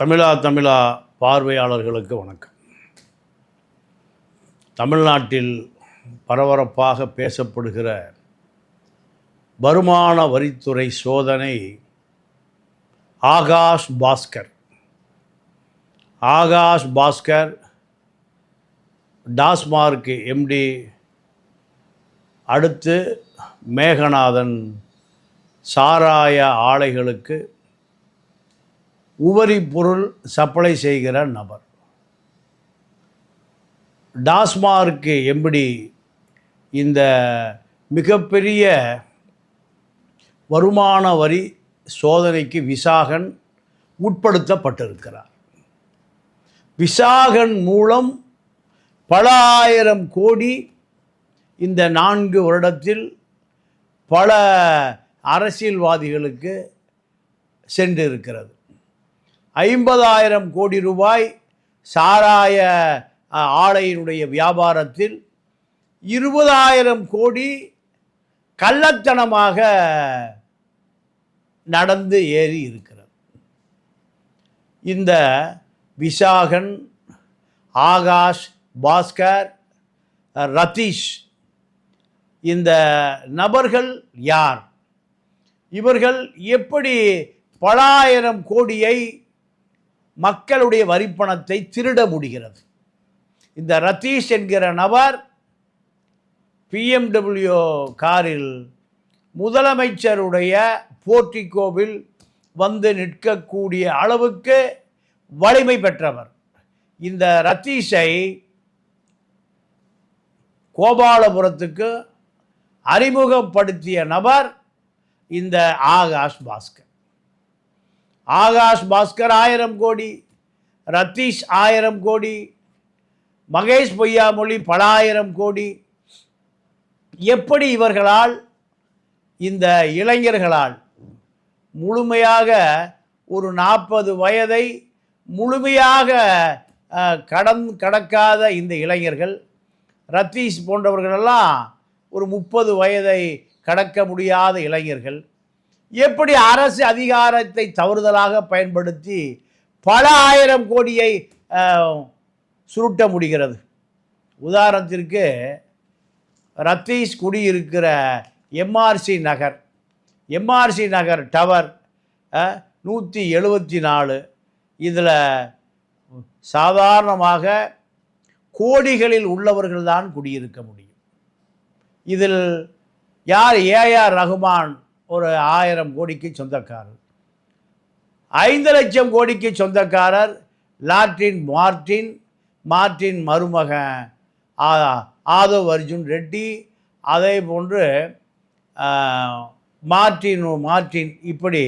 தமிழா தமிழா பார்வையாளர்களுக்கு வணக்கம். தமிழ்நாட்டில் பரபரப்பாக பேசப்படுகிற வருமான வரித்துறை சோதனை ஆகாஷ் பாஸ்கர். ஆகாஷ் பாஸ்கர் டாஸ்மார்க் எம்டி அடுத்து மேகநாதன் சாராய ஆலைகளுக்கு உபரி பொருள் சப்ளை செய்கிற நபர். டாஸ்மார்க்கு எப்படி இந்த மிகப்பெரிய வருமான வரி சோதனைக்கு விசாகன் உட்படுத்தப்பட்டிருக்கிறார். விசாகன் மூலம் பல ஆயிரம் கோடி இந்த நான்கு வருடத்தில் பல அரசியல்வாதிகளுக்கு சென்றிருக்கிறது. ஐம்பதாயிரம் கோடி ரூபாய் சாராய ஆலையினுடைய வியாபாரத்தில் இருபதாயிரம் கோடி கள்ளத்தனமாக நடந்து ஏறி இருக்கிறது. இந்த விசாகன் ஆகாஷ் பாஸ்கர் ரதீஷ் இந்த நபர்கள் யார்? இவர்கள் எப்படி பலாயிரம் கோடியை மக்களுடைய வரிப்பணத்தை திருட முடிகிறது. இந்த ரதீஷ் என்கிற நபர் பிஎம்டபிள்யூ காரில் முதலமைச்சருடைய போர்ட்டிகோவில் வந்து நிற்கக்கூடிய அளவுக்கு வலிமை பெற்றவர். இந்த ரத்தீஷை கோபாலபுரத்துக்கு அறிமுகப்படுத்திய நபர் இந்த ஆகாஷ் பாஸ்கர். ஆகாஷ் பாஸ்கர் ஆயிரம் கோடி ரத்தீஷ் ஆயிரம் கோடி மகேஷ் பொய்யாமொழி பல ஆயிரம் கோடி. எப்படி இவர்களால் இந்த இளைஞர்களால் முழுமையாக ஒரு நாற்பது வயதை முழுமையாக கடன் கடக்காத இந்த இளைஞர்கள் ரத்தீஷ் போன்றவர்களெல்லாம் ஒரு முப்பது வயதை கடக்க முடியாத இளைஞர்கள் எப்படி அரசு அதிகாரத்தை தவறுதலாக பயன்படுத்தி பல ஆயிரம் கோடியை சுருட்ட முடிகிறது? உதாரணத்திற்கு ரத்தீஷ் குடியிருக்கிற MRC Nagar MRC Nagar tower நூற்றி எழுபத்தி நாலு. இதில் சாதாரணமாக கோடிகளில் உள்ளவர்கள் தான் குடியிருக்க முடியும். இதில் யார் ஏஆர் ரகுமான் ஒரு ஆயிரம் கோடிக்கு சொந்தக்காரர். ஐந்து லட்சம் கோடிக்கு சொந்தக்காரர் லாட்டின் மார்டின் மார்டின் மருமகன் ஆதவ் அர்ஜுன் ரெட்டி அதே போன்று மார்டின் மார்டின் இப்படி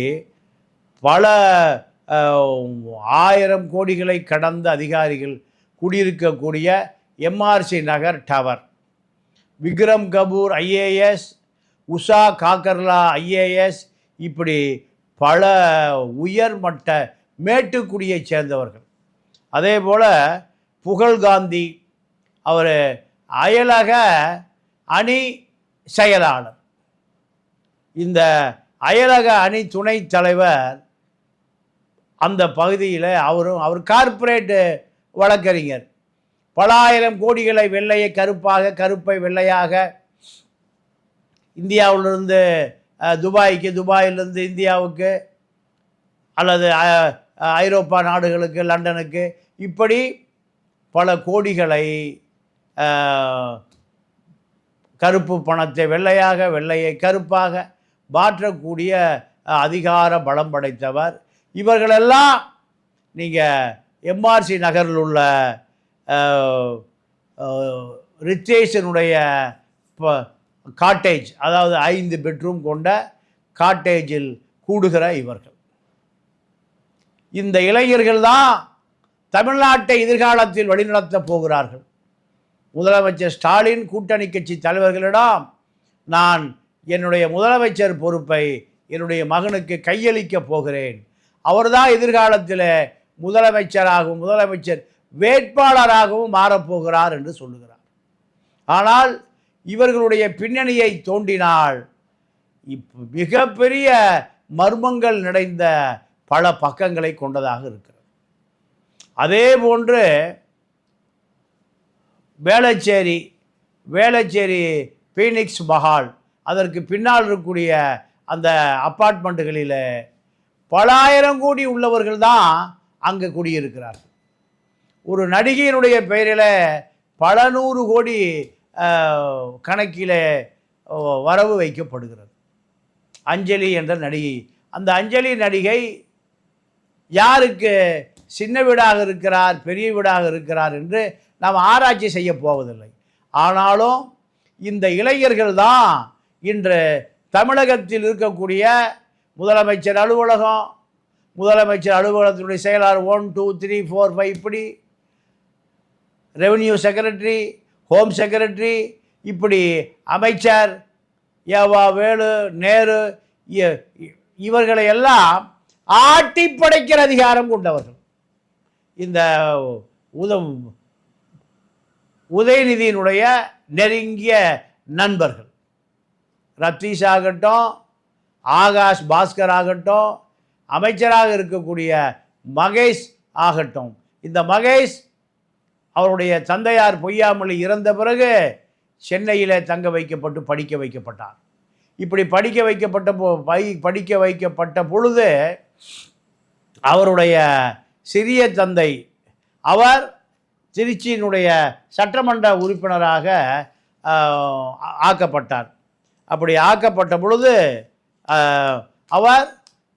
பல ஆயிரம் கோடிகளை கடந்த அதிகாரிகள் குடியிருக்கக்கூடிய MRC Nagar tower. Vikram Kapoor IAS Usha Kakarla IAS இப்படி பல உயர்மட்ட மேட்டுக்குடியைச் சேர்ந்தவர்கள். அதே போல் புகழ்காந்தி அவர் அயலக அணி செயலாளர். இந்த அயலக அணி துணைத் தலைவர் அந்த பகுதியில் அவரும் அவர் கார்ப்பரேட்டு வழக்கறிஞர். பல ஆயிரம் கோடிகளை வெள்ளையை கருப்பாக கருப்பை வெள்ளையாக இந்தியாவிலிருந்து துபாய்க்கு துபாயிலிருந்து இந்தியாவுக்கு அல்லது ஐரோப்பா நாடுகளுக்கு லண்டனுக்கு இப்படி பல கோடிகளை கருப்பு பணத்தை வெள்ளையாக வெள்ளையை கருப்பாக மாற்றக்கூடிய அதிகார பலம் படைத்தவர். இவர்களெல்லாம் நீங்கள் எம்ஆர்சி நகரில் உள்ள அஹ், ரித்தேஷனுடைய ப- காட்டேஜ் அதாவது ஐந்து பெட்ரூம் கொண்ட காட்டேஜில் கூடுகிற இவர்கள். இந்த இளைஞர்கள் தான் தமிழ்நாட்டை எதிர்காலத்தில் வழிநடத்தப் போகிறார்கள். முதலமைச்சர் ஸ்டாலின் கூட்டணி கட்சி தலைவர்களிடம் நான் என்னுடைய முதலமைச்சர் பொறுப்பை என்னுடைய மகனுக்கு கையளிக்கப் போகிறேன். அவர்தான் எதிர்காலத்தில் முதலமைச்சராகவும் முதலமைச்சர் வேட்பாளராகவும் மாறப்போகிறார் என்று சொல்லுகிறார். ஆனால் இவர்களுடைய பின்னணியை தோண்டினால் இப்ப மிகப்பெரிய மர்மங்கள் நிறைந்த பல பக்கங்களை கொண்டதாக இருக்கிறது. அதே போன்று வேளச்சேரி வேளச்சேரி பீனிக்ஸ் மஹால் அதற்கு பின்னால் இருக்கக்கூடிய அந்த அப்பார்ட்மெண்ட்டுகளில் பல ஆயிரம் கோடி உள்ளவர்கள் தான் அங்கே குடியிருக்கிறார்கள். ஒரு நடிகையினுடைய பெயரில் பல நூறு கோடி கணக்கில் வரவு வைக்கப்படுகிறது. அஞ்சலி என்ற நடிகை. அந்த அஞ்சலி நடிகை யாருக்கு சின்ன வீடாக இருக்கிறார் பெரிய வீடாக இருக்கிறார் என்று நாம் ஆராய்ச்சி செய்ய போவதில்லை. ஆனாலும் இந்த இளைஞர்கள் தான் இன்று தமிழகத்தில் இருக்கக்கூடிய முதலமைச்சர் அலுவலகம் முதலமைச்சர் அலுவலகத்தினுடைய செயலாளர் one two three four five இப்படி ரெவன்யூ செக்ரட்டரி ஹோம் செக்ரட்டரி இப்படி அமைச்சர் ஏவா வேலு நேரு இ- இ- இவர்களை எல்லாம் ஆட்டி படைக்கிற அதிகாரம் கொண்டவர்கள். இந்த உத உதயநிதியினுடைய நெருங்கிய நண்பர்கள். ரத்தீஷ் ஆகட்டும் ஆகாஷ் பாஸ்கர் ஆகட்டும் அமைச்சராக இருக்கக்கூடிய மகேஷ் ஆகட்டும். இந்த மகேஷ் அவருடைய தந்தையார் பொய்யாமொழி இறந்த பிறகு சென்னையில் தங்க வைக்கப்பட்டு படிக்க வைக்கப்பட்டார். இப்படி படிக்க வைக்கப்பட்ட போ- பை படிக்க வைக்கப்பட்ட பொழுது அவருடைய சிறிய தந்தை அவர் திருச்சியினுடைய சட்டமன்ற உறுப்பினராக ஆக்கப்பட்டார். அப்படி ஆக்கப்பட்ட பொழுது அவர்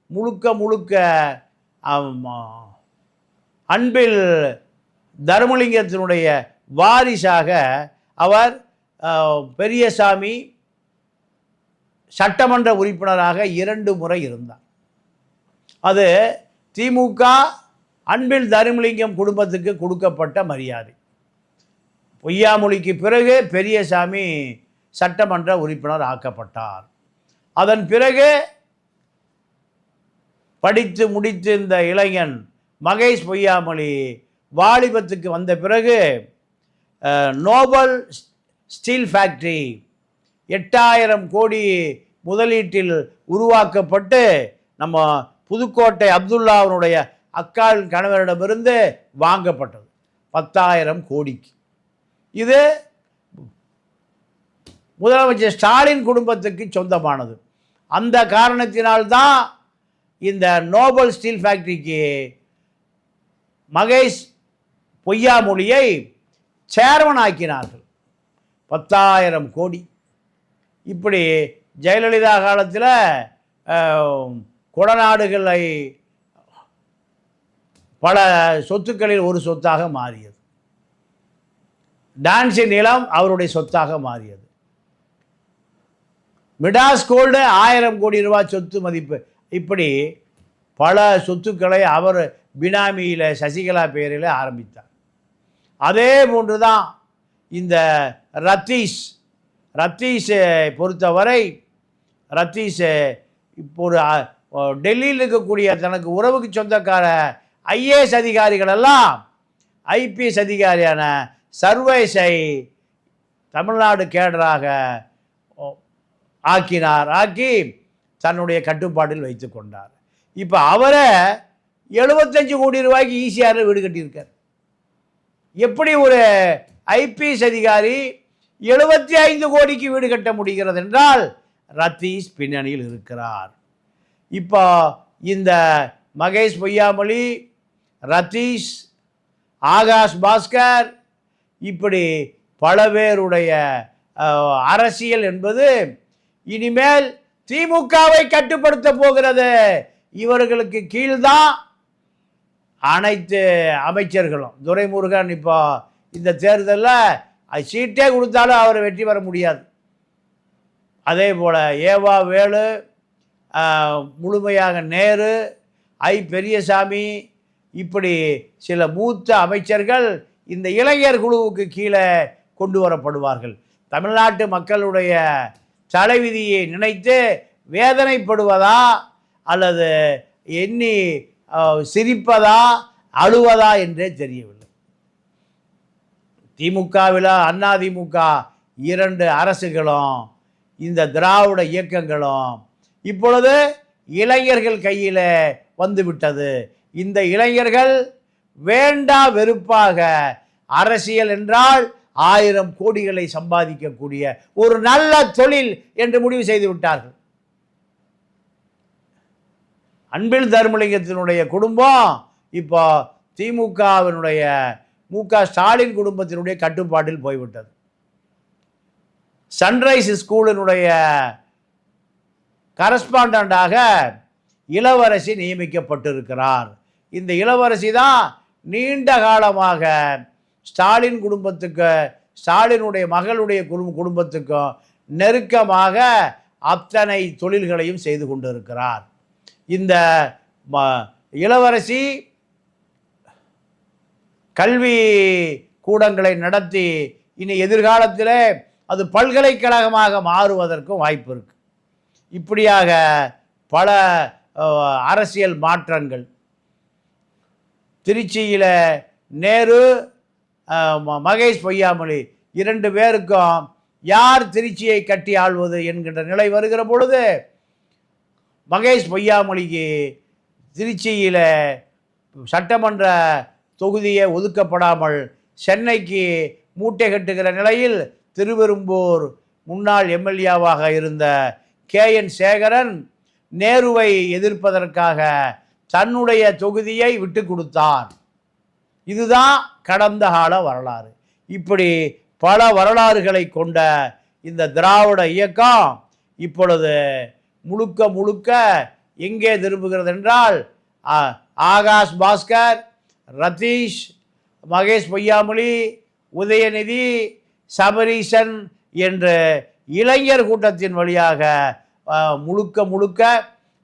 முழுக்க முழுக்க அன்பில் தர்மலிங்கத்தினுடைய வாரிசாக அவர் பெரியசாமி சட்டமன்ற உறுப்பினராக இரண்டு முறை இருந்தார். அது திமுக அன்பில் தருமலிங்கம் குடும்பத்துக்கு கொடுக்கப்பட்ட மரியாதை. பொய்யாமொழிக்கு பிறகு பெரியசாமி சட்டமன்ற உறுப்பினர் ஆக்கப்பட்டார். அதன் பிறகு படித்து முடித்து இந்த இளைஞன் மகேஷ் பொய்யாமொழி வாலிபத்துக்கு வந்த பிறகு நோபல் ஸ்டீல் ஃபேக்ட்ரி எட்டாயிரம் கோடி முதலீட்டில் உருவாக்கப்பட்டு நம்ம புதுக்கோட்டை அப்துல்லாவினுடைய அக்காள் கணவரிடமிருந்து வாங்கப்பட்டது. பத்தாயிரம் கோடிக்கு. இது முதலமைச்சர் ஸ்டாலின் குடும்பத்துக்கு சொந்தமானது. அந்த காரணத்தினால்தான் இந்த நோபல் ஸ்டீல் ஃபேக்ட்ரிக்கு மகேஷ் பொய்யாமொழியை சேர்மன் ஆக்கினார்கள் பத்தாயிரம் கோடி. இப்படி ஜெயலலிதா காலத்தில் கொடநாடுகளை பல சொத்துக்களில் ஒரு சொத்தாக மாறியது. டான்ஸின் நிலம் அவருடைய சொத்தாக மாறியது. மிடாஸ் கோல்டு ஆயிரம் கோடி ரூபாய் சொத்து மதிப்பு. இப்படி பல சொத்துக்களை அவர் பினாமியில் சசிகலா பெயரில் ஆரம்பித்தார். அதே போன்று தான் இந்த ரத்தீஷ் ரத்தீஷை பொறுத்தவரை ரத்தீஷ் இப்போ ஒரு டெல்லியில் இருக்கக்கூடிய தனக்கு உறவுக்கு சொந்தக்கார ஐஏஎஸ் அதிகாரிகளெல்லாம் ஐபிஎஸ் அதிகாரியான சர்வேஸை தமிழ்நாடு கேடராக ஆக்கினார் ஆக்கி தன்னுடைய கட்டுப்பாட்டில் வைத்து கொண்டார். இப்போ அவரை எழுபத்தஞ்சு கோடி ரூபாய்க்கு ஈஸியாக வீடு கட்டியிருக்கார். எப்படி ஒரு ஐபிஎஸ் அதிகாரி எழுபத்தி ஐந்து கோடிக்கு வீடு கட்ட முடிகிறது என்றால் ரத்தீஷ் பின்னணியில் இருக்கிறார். இப்போ இந்த மகேஷ் பொய்யாமொழி ரத்தீஷ் ஆகாஷ் பாஸ்கர் இப்படி பல பேருடைய அரசியல் என்பது இனிமேல் திமுகவை கட்டுப்படுத்த போகிறது. இவர்களுக்கு கீழ்தான் அனைத்து அமைச்சர்களும் துரைமுருகன் இப்போ இந்த தேர்தலில் சீட்டே கொடுத்தாலும் அவர் வெற்றி பெற முடியாது. அதே போல் ஏவா வேலு முழுமையாக நேரு ஐ பெரியசாமி இப்படி சில மூத்த அமைச்சர்கள் இந்த இளைஞர் குழுவுக்கு கீழே கொண்டு வரப்படுவார்கள். தமிழ்நாட்டு மக்களுடைய தலைவிதியை நினைத்து வேதனைப்படுவதா அல்லது எண்ணி சிரிப்பதா அழுவதா என்றே தெரியவில்லை. திமுகவில் அதிமுக இரண்டு அரசுகளும் இந்த திராவிட இயக்கங்களும் இப்பொழுது இளைஞர்கள் கையில் வந்துவிட்டது. இந்த இளைஞர்கள் வேண்டா வெறுப்பாக அரசியல் என்றால் ஆயிரம் கோடிகளை சம்பாதிக்கக்கூடிய ஒரு நல்ல தொழில் என்று முடிவு செய்து விட்டார்கள். அன்பில் தர்மலிங்கத்தினுடைய குடும்பம் இப்போ திமுகவினுடைய மு க ஸ்டாலின் குடும்பத்தினுடைய கட்டுப்பாட்டில் போய்விட்டது. சன்ரைஸ் ஸ்கூலினுடைய கரஸ்பாண்டாக இளவரசி நியமிக்கப்பட்டிருக்கிறார். இந்த இளவரசி தான் நீண்ட காலமாக ஸ்டாலின் குடும்பத்துக்கு ஸ்டாலினுடைய மகளுடைய குடும்ப குடும்பத்துக்கும் நெருக்கமாக அத்தனை தொழில்களையும் செய்து கொண்டிருக்கிறார். இந்த ம- இளவரசி கல்வி கூடங்களை நடத்தி இனி எதிர்காலத்தில் அது பல்கலைக்கழகமாக மாறுவதற்கும் வாய்ப்பு இருக்கு. இப்படியாக பல அரசியல் மாற்றங்கள். திருச்சியில் நேரு ம- மகேஷ் பொய்யாமொழி இரண்டு பேருக்கும் யார் திருச்சியை கட்டி ஆள்வது என்கின்ற நிலை வருகிற பொழுது மகேஷ் பொய்யாமொழிக்கு திருச்சியில் சட்டமன்ற தொகுதியை ஒதுக்கப்படாமல் சென்னைக்கு மூட்டை கட்டுகிற நிலையில் திருவெரும்பூர் முன்னாள் எம்எல்ஏவாக இருந்த கே என் சேகரன் நேருவை எதிர்ப்பதற்காக தன்னுடைய தொகுதியை விட்டு கொடுத்தார். இதுதான் கடந்த கால வரலாறு. இப்படி பல வரலாறுகளை கொண்ட இந்த திராவிட இயக்கம் இப்பொழுது முழுக்க முழுக்க எங்கே திரும்புகிறது என்றால் ஆகாஷ் பாஸ்கர் ரதீஷ் மகேஷ் பொய்யாமொழி உதயநிதி சபரீசன் என்ற இளைஞர் கூட்டத்தின் வழியாக முழுக்க முழுக்க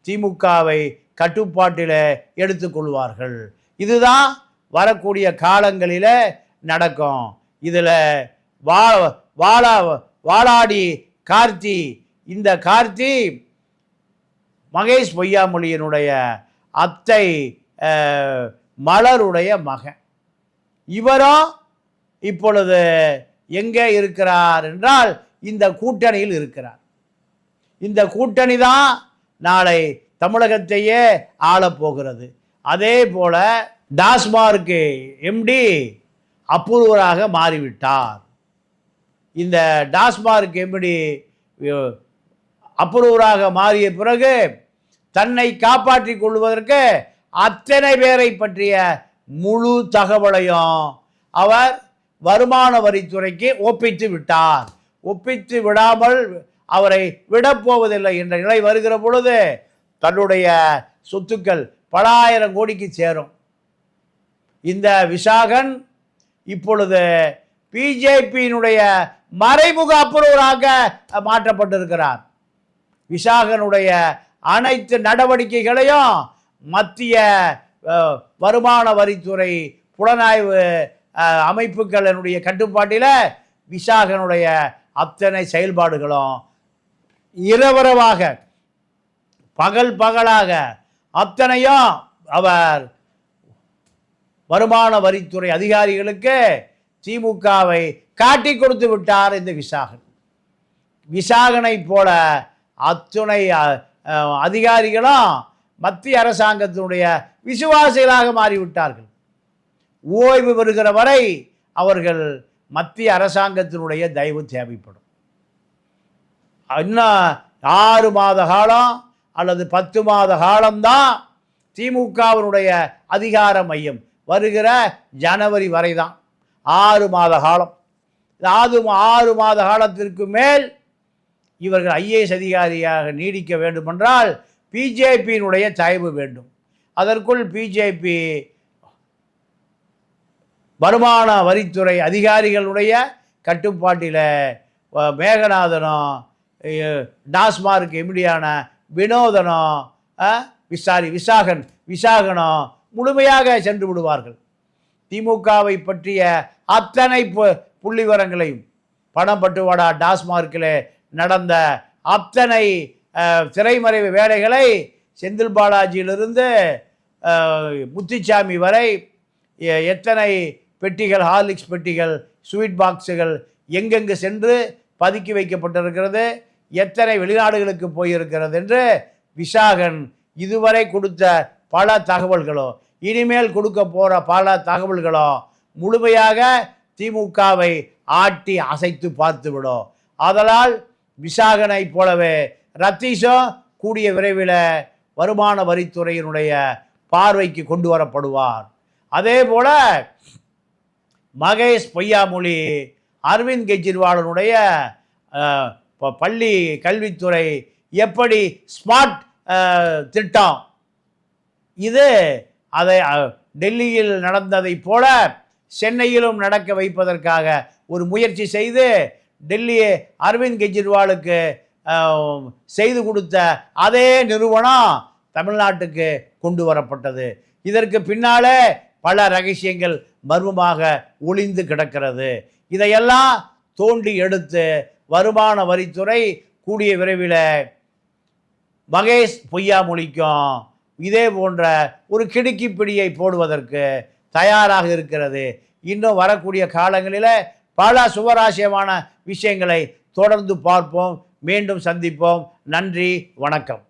திமுகவை கட்டுப்பாட்டில் எடுத்துக்கொள்வார்கள் இதுதான் வரக்கூடிய காலங்களில் நடக்கும். இதில் வா வாழா வாளாடி கார்த்தி இந்த கார்த்தி மகேஷ் பொய்யாமொழியினுடைய அத்தை மலருடைய மகன். இவரும் இப்பொழுது எங்கே இருக்கிறார் என்றால் இந்த கூட்டணியில் இருக்கிறார். இந்த கூட்டணி தான் நாளை தமிழகத்தையே ஆளப்போகிறது அதே போல டாஸ்மார்க்கு எம்டி அப்ரூவராக மாறிவிட்டார். இந்த டாஸ்மார்க் எம்டி அப்ரூவராக மாறிய பிறகு தன்னை காப்பாற்றிக் கொள்வதற்கு அத்தனை பேரை பற்றிய முழு தகவலையும் அவர் வருமான வரித்துறைக்கு ஒப்பித்து விட்டார். ஒப்பித்து விடாமல் அவரை விடப்போவதில்லை என்ற நிலை வருகிற பொழுது தன்னுடைய சொத்துக்கள் பல ஆயிரம் கோடிக்கு சேரும். இந்த விசாகன் இப்பொழுது பிஜேபியினுடைய மறைமுக அப்புறவராக மாற்றப்பட்டிருக்கிறார். விசாகனுடைய அனைத்து நடவடிக்கைகளையும் மத்திய வருமான வரித்துறை புலனாய்வு அமைப்புகளினுடைய கட்டுப்பாட்டில் விசாகனுடைய அத்தனை செயல்பாடுகளும் இரவரவாக பகல் பகலாக அத்தனையும் அவர் வருமான வரித்துறை அதிகாரிகளுக்கு திமுகவை காட்டி கொடுத்து விட்டார் இந்த விசாகன். விசாகனை போல அத்துணை அதிகாரிகளும் மத்திய அரசாங்கத்தினுடைய விசுவாசிகளாக மாறிவிட்டார்கள். ஓய்வு பெறுகிற வரை அவர்கள் மத்திய அரசாங்கத்தினுடைய தயவு தேவைப்படும். இன்னும் ஆறு மாத காலம் அல்லது பத்து மாத காலம்தான் திமுகவினுடைய அதிகார மையம். வருகிற ஜனவரி வரை தான் ஆறு மாத காலம். ஆறு ஆறு மாத காலத்திற்கு மேல் இவர்கள் ஐஏஎஸ் அதிகாரியாக நீடிக்க வேண்டுமென்றால் பிஜேபியினுடைய தயவு வேண்டும். அதற்குள் பிஜேபி வருமான வரித்துறை அதிகாரிகளுடைய கட்டுப்பாட்டில் மேகநாதனும் டாஸ்மார்க் எம்டியான வினோதனும் விசாரி விசாகன் விசாகனும் முழுமையாக சென்று விடுவார்கள். திமுகவை பற்றிய அத்தனை பு- புள்ளிவரங்களையும் பணப்பட்டுவாடா டாஸ்மார்க்கில் நடந்த அத்தனை திரைமறைவு வேலைகளை செந்தில் பாலாஜியிலிருந்து முத்துச்சாமி வரை எத்தனை பெட்டிகள் ஹார்லிக்ஸ் பெட்டிகள் ஸ்வீட் பாக்ஸுகள் எங்கெங்கு சென்று பதுக்கி வைக்கப்பட்டிருக்கிறது எத்தனை வெளிநாடுகளுக்கு போயிருக்கிறது என்று விசாகன் இதுவரை கொடுத்த பல தகவல்களோ இனிமேல் கொடுக்க போகிற பல தகவல்களும் முழுமையாக திமுகவை ஆட்டி அசைத்து பார்த்துவிடும். அதனால் விசாகனை போலவே ரத்தீஷும் கூடிய விரைவில் வருமான வரித்துறையினுடைய பார்வைக்கு கொண்டு வரப்படுவார். அதே போல் மகேஷ் பொய்யாமொழி அரவிந்த் கெஜ்ரிவாலனுடைய ப- பள்ளி கல்வித்துறை எப்படி ஸ்மார்ட் திட்டம். இது அதை டெல்லியில் நடந்ததைப் போல சென்னையிலும் நடக்க வைப்பதற்காக ஒரு முயற்சி செய்து டெல்லி அரவிந்த் கெஜ்ரிவாலுக்கு செய்து கொடுத்த அதே நிறுவனம் தமிழ்நாட்டுக்கு கொண்டு வரப்பட்டது. இதற்கு பின்னாலே பல ரகசியங்கள் மர்மமாக ஒளிந்து கிடக்கிறது. இதையெல்லாம் தோண்டி எடுத்து வருமான வரித்துறை கூடிய விரைவில் மகேஷ் பொய்யாமொழிக்கும் இதே போன்ற ஒரு கிடுக்கி பிடியை போடுவதற்கு தயாராக இருக்கிறது. இன்னும் வரக்கூடிய காலங்களில் பல சுவராசியமான விஷயங்களை தொடர்ந்து பார்ப்போம். மீண்டும் சந்திப்போம். நன்றி. வணக்கம்.